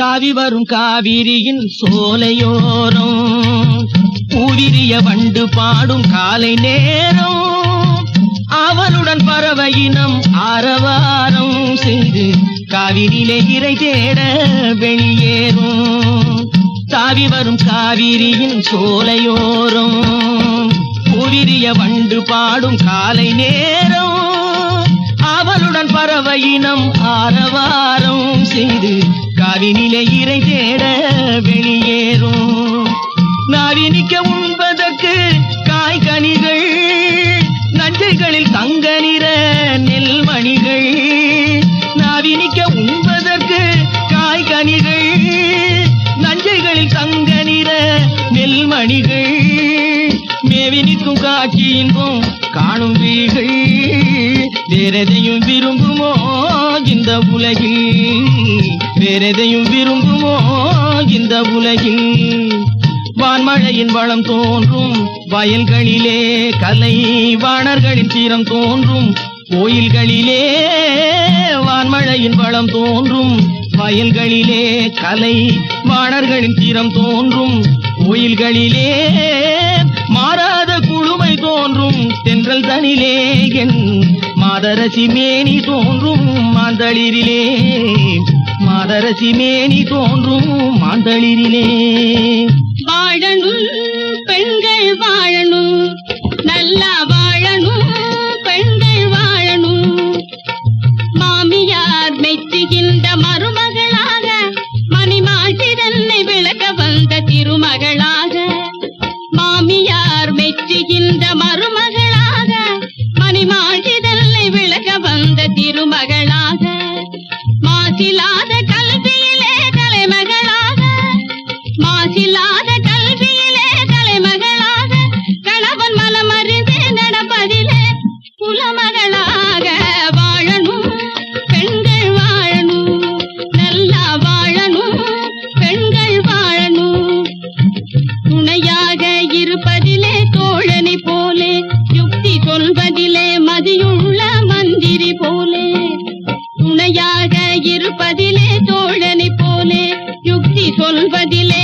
தாவி வரும் காவிரியின் சோலையோரம். பூவிரிய வண்டு பாடும் காலை நேரம். அவளுடன் பறவையினம் ஆரவாரம் செய்து காவிரியிலே இறை தேட வெளியேறும். தாவி வரும் காவிரியின் சோலையோரம். பூவிரிய வண்டு பாடும் காலை நேரம். நாவினிலே இறை தேட வெளியேறும். நாவினிக்க உண்பதற்கு காய்கனிகள் நஞ்சைகளில் தங்க நிற நெல்மணிகள். நாவினிக்க உண்பதற்கு காய்கனிகள் நஞ்சைகளில் தங்க நிற நெல்மணிகள். மேவினிக்கும் நிற்கும் காணும் வீகள் வேறெதையும் விரும்புமோ இந்த உலகில்? வேறெதையும் விரும்புமோ இந்த உலகில்? வான்மழையின் வளம் தோன்றும் வயல்களிலே கலை வாணர்களின் தீரம் தோன்றும் கோயில்களிலே வான்மழையின் வளம் தோன்றும் வயல்களிலே கலை வாணர்களின் தீரம் தோன்றும் கோயில்களிலே மாறாத குழுமை தோன்றும் தென்றல் தனிலே என் மாதரசி மேனி தோன்றும் மாந்தளிரிலே மாதரசி மேனி தோன்றும் மாந்தளிரிலே. வாழணும் பெண்கள் வாழணும் நல்லா வாழணும் பெண்கள் வாழணும். மாமியார் மெச்சுகின்ற மருமகளாக மணிமாட்டி தன்னை விளக்க வந்த திருமகளாக மாமியார் மெச்சுகின்ற மருமகளாக மணிமாட்டி தன்னை விளக்க வந்த திருமகளாக மதிலே